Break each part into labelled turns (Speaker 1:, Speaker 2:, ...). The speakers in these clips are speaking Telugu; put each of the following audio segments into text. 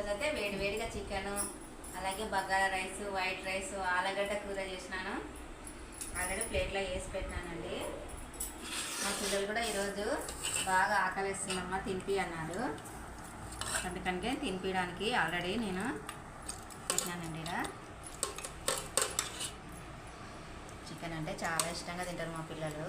Speaker 1: ఈరోజు అయితే వేడి వేడిగా చికెన్ అలాగే బగారా రైస్ వైట్ రైస్ ఆలుగడ్డ కూర చేసినాను. ఆల్రెడీ ప్లేట్లో వేసి పెట్టినానండి మా పిల్లలు కూడా ఈరోజు బాగా ఆకలిస్తుందమ్మా తినిపి అన్నారు అందుకంటే తినిపించడానికి ఆల్రెడీ నేను పెట్టినానండి ఇలా చికెన్ అంటే చాలా ఇష్టంగా తింటారు మా పిల్లలు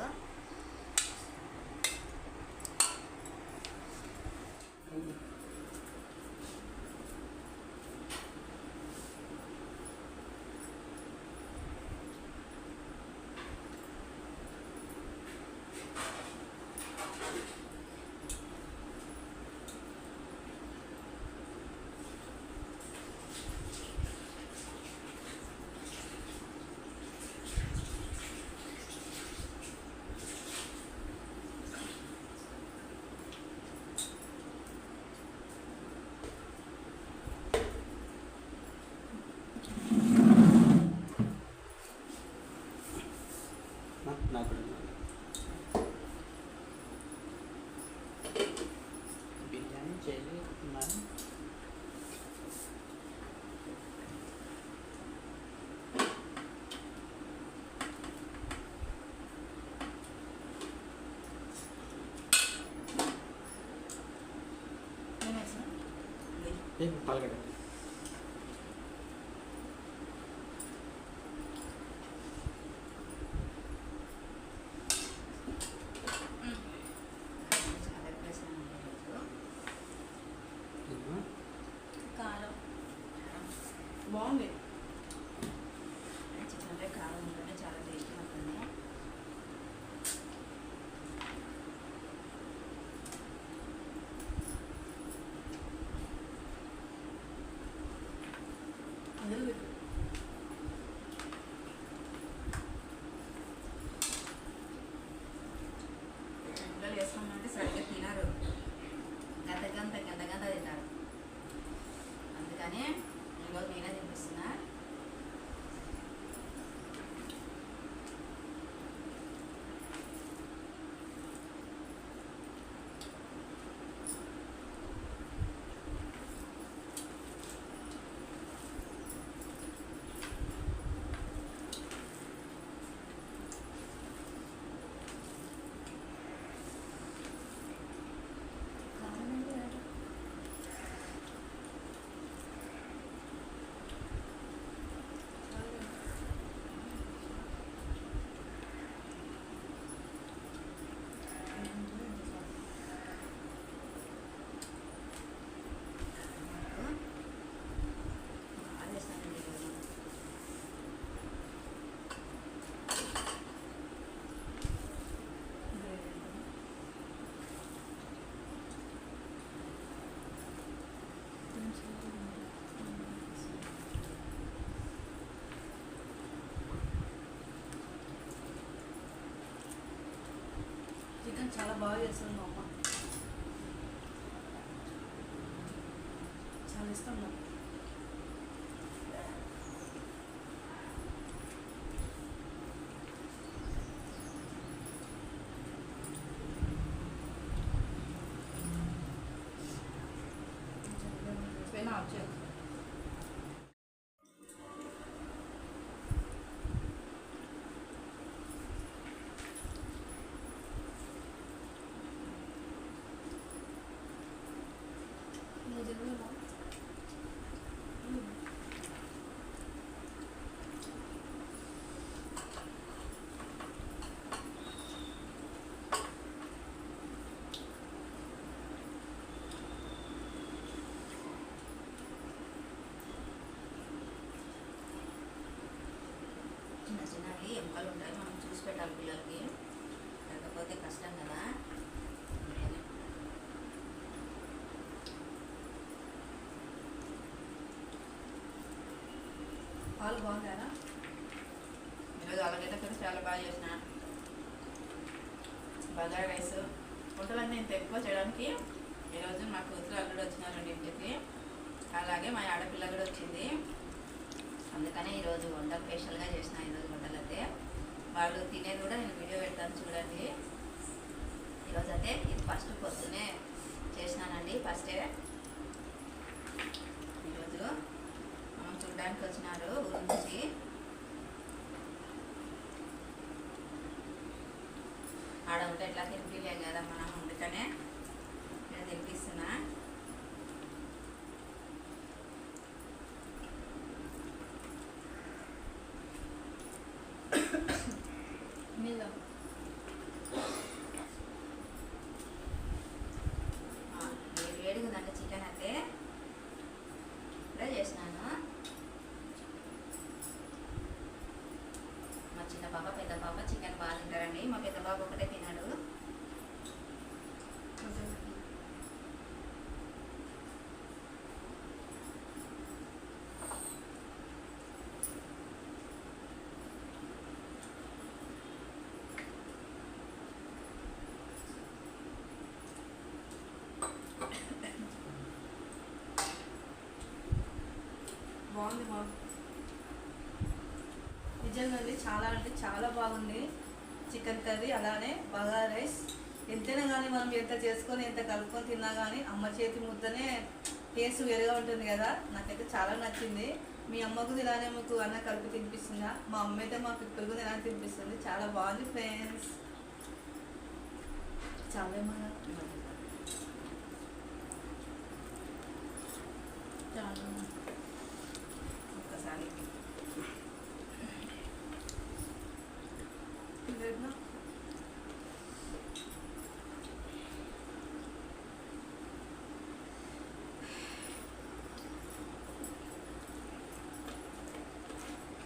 Speaker 2: నాకు కూడా ఇవ్వండి. బిర్యానీ చేయలేకున్నాను ఏ పాలగడ్డ
Speaker 1: చాలా ఎక్కువ వేసినానండి ఈరోజు.
Speaker 2: ఇదిగో.
Speaker 3: కారం బాగుంది
Speaker 1: చికెన్లో కారం ఉంటేనే చాలా టేస్టీ ఉంటుంది
Speaker 3: అందరూ పెట్టు.
Speaker 1: పిల్లలు వేసుకోమంటే సరిగ్గా తినరు గంట గంట గంట గంట తింటారు అందుకని ఈరోజు నేనే తినిపిస్తున్నా బాగా చేస్తానండి ఈరోజు.
Speaker 3: చికెన్ చాలా బాగా చేస్తుంది మా అమ్మ. చాలా ఇష్టం నాకు.
Speaker 1: చూసి పెట్టాలి పిల్లలకి. లేకపోతే కష్టం కదా.
Speaker 3: పాలు బాగుంటారా
Speaker 1: ఈరోజు అలాగైతే కూడా చాలా బాగా చేసిన. బగారా రైస్. వంటలన్నీ ఇంత ఎక్కువ చేయడానికి ఈరోజు మా కూతురు అల్లుడు వచ్చినారండి ఇంటికి అలాగే మా ఆడపిల్ల కూడా వచ్చింది. అందుకనే ఈరోజు వంటలు స్పెషల్గా చేసిన ఈరోజు వంటలు అయితే వాళ్ళు తినేది కూడా నేను వీడియో పెడతాను చూడండి. ఈరోజు అయితే ఇది ఫస్ట్ పొద్దునే చేసినానండి ఫస్టే ఈరోజు మనం చూడడానికి వచ్చినారు గురించి ఆడ ఉంటే ఎట్లా తినిపించలేం కదా మనం అందుకనే. 아니다.
Speaker 3: బాగుంది మా నిజంగా అండి చాలా అంటే చాలా బాగుంది. చికెన్ కర్రీ అలానే బగారా రైస్. ఎంతైనా కానీ మనం ఎంత చేసుకొని ఎంత కలుపుకొని తిన్నా కానీ అమ్మ చేతి ముద్దనే టేస్ట్ వేరుగా ఉంటుంది కదా. నాకైతే చాలా నచ్చింది. మీ అమ్మకు ఇలానే మీకు అన్న కలిపి తినిపిస్తుందా? మా అమ్మ అయితే మా పిక్కలు కూడా ఇలా తినిపిస్తుంది. చాలా బాగుంది ఫ్రెండ్స్. చాలా చాలా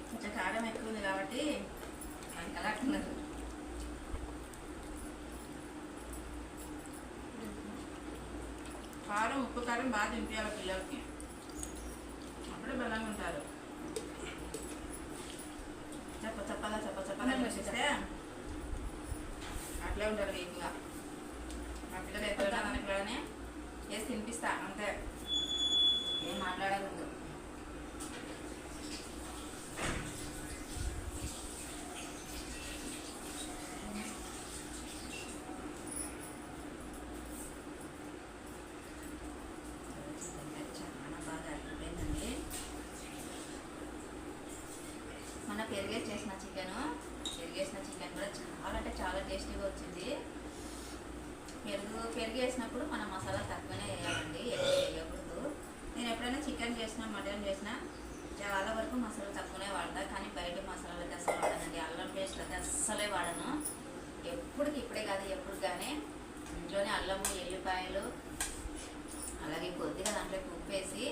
Speaker 1: కొంచెం కారం ఎక్కువ ఉంది కాబట్టి అంటున్నారు. కారం ఉప్పు కారం బాగా తినిపించాలి పిల్లలకి. అప్పుడే బలంగా ఉంటారు. చెప్ప చెప్పగా చెప్ప చెప్పగా చేస్తే అట్లే ఉంటారు వీక్గా మా పిల్లలు ఎప్పుడైనా మనకి చేసి తినిపిస్తా అంతే. ఏం మాట్లాడకూడదు. చాలా బాగా మన పెరిగేసి చేసిన చికెను. పెరిగేసిన చికెన్ కూడా చాలా అంటే చాలా టేస్టీగా వచ్చింది. పెరుగు పెరుగు వేసినప్పుడు మనం మసాలా తక్కువనే వేయాలండి ఎక్కువ వేయకూడదు. నేను ఎప్పుడైనా చికెన్ చేసినా మటన్ చేసినా చాలా వరకు మసాలా తక్కువనే వాడతా కానీ బయట మసాలాలు అయితే అస్సలు వాడనండి. అల్లం పేస్ట్ అయితే అస్సలే వాడను. ఎప్పటికి ఇప్పుడే కాదు ఎప్పుడు కానీ ఇంట్లోనే అల్లము ఎల్లిపాయలు అలాగే కొద్దిగా దాంట్లోకి ఉప్పు వేసి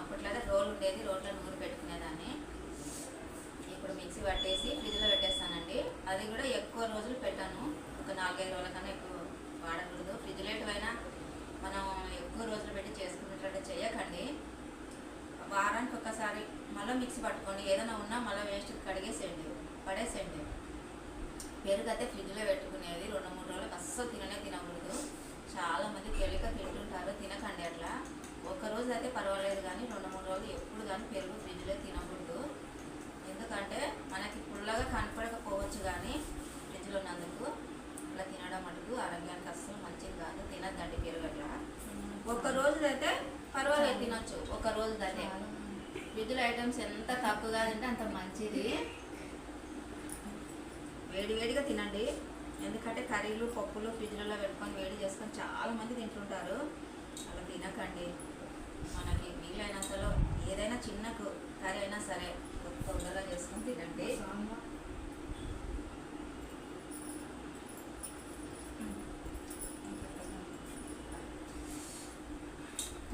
Speaker 1: అప్పట్లో అయితే ఉండేది రోట్లో నూరు పెట్టుకునేదాన్ని. ఇప్పుడు మిక్సీ పట్టేసి ఫ్రిడ్జ్లో పెట్టేస్తానండి. అది కూడా ఎక్కువ రోజులు పెట్టాను. ఒక నాలుగైదు రోజుల కన్నా ఎక్కువ వాడకూడదు. ఫ్రిడ్జ్లో ఎటువైనా మనం ఎక్కువ రోజులు పెట్టి చేసుకునేటట్టు చేయకండి వారానికి ఒకసారి మళ్ళీ మిక్సీ పట్టుకోండి. ఏదైనా ఉన్నా మళ్ళీ వేస్ట్ కడిగేసేయండి. పడేసేయండి. పెరుగు అయితే ఫ్రిడ్జ్లో పెట్టుకునేది రెండు మూడు రోజులకు అస్సలు తిననే తినకూడదు. చాలా మంది తెలియక తింటుంటారు. తినకండి అట్లా. ఒక రోజు అయితే పర్వాలేదు కానీ రెండు మూడు రోజులు ఎప్పుడు కానీ పెరుగు ఫ్రిడ్జ్లో తినకూడదు. ఎందుకంటే మనకి పుల్లగా కనపడకపోవచ్చు కానీ ఫ్రిడ్జ్లో ఉన్నందుకు అట్లా తినడం మటుకు ఆరోగ్యానికి అస్సలు మంచిది కాదు. తినద్దండి పెరుగు అట్లా ఒక రోజు అయితే పర్వాలేదు తినొచ్చు. ఒక రోజు అయితే ఫ్రిడ్జ్లో ఐటమ్స్ ఎంత తక్కువగా తింటే అంత మంచిది. వేడి వేడిగా తినండి. ఎందుకంటే కర్రీలు పప్పులు ఫ్రిడ్జ్లలో పెట్టుకొని వేడి చేసుకొని చాలా మంది తింటుంటారు. అలా తినకండి. మనకి వీలైనంతలో ఏదైనా చిన్న కర్రీ అయినా సరే తొందరగా చేసుకుని తినండి.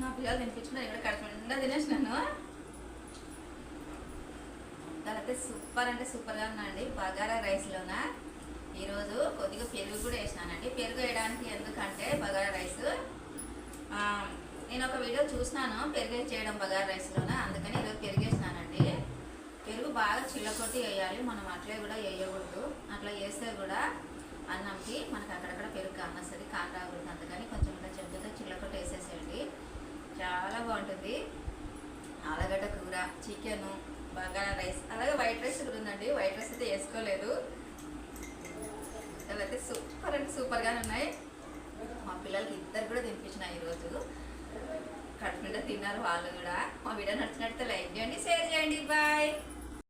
Speaker 1: నా పిల్లలు తినిపించిన ఇక్కడ కడుపు నిండా తినేసినాను. అయితే సూపర్ అంటే సూపర్గా ఉందండి. బగారా రైస్లోన? ఈరోజు కొద్దిగా పెరుగు కూడా వేసినానండి. పెరుగు వేయడానికి ఎందుకంటే బగారా రైస్. నేను ఒక వీడియో చూసినాను. పెరుగు చేయడం బగారా రైస్లోన? అందుకని ఈరోజు పెరుగు బాగా చిల్లకొట్టి వేయాలి. మనం అట్లే కూడా వేయకూడదు. అట్లా వేస్తే కూడా అన్నంకి మనకి అక్కడక్కడ పెరుగు కానొస్తుంది కాని రాకూడదు. అందుకని కొంచెం ఇట్లా చెంచుతో చిల్లకొట్టి వేసేసేయండి. చాలా బాగుంటుంది. ఆలుగడ్డ కూర చికెను బగారా రైస్. అలాగే వైట్ రైస్ కూడా ఉందండి. వైట్ రైస్ అయితే వేసుకోలేదు. అయితే సూపర్ అంటే సూపర్గానే ఉన్నాయి. మా పిల్లలకి ఇద్దరు కూడా తినిపించిన ఈరోజు. కడుపు తిన్నారు వాళ్ళు కూడా. మా వీడియో నచ్చినట్టు లైక్ చేయండి షేర్ చేయండి. బాయ్.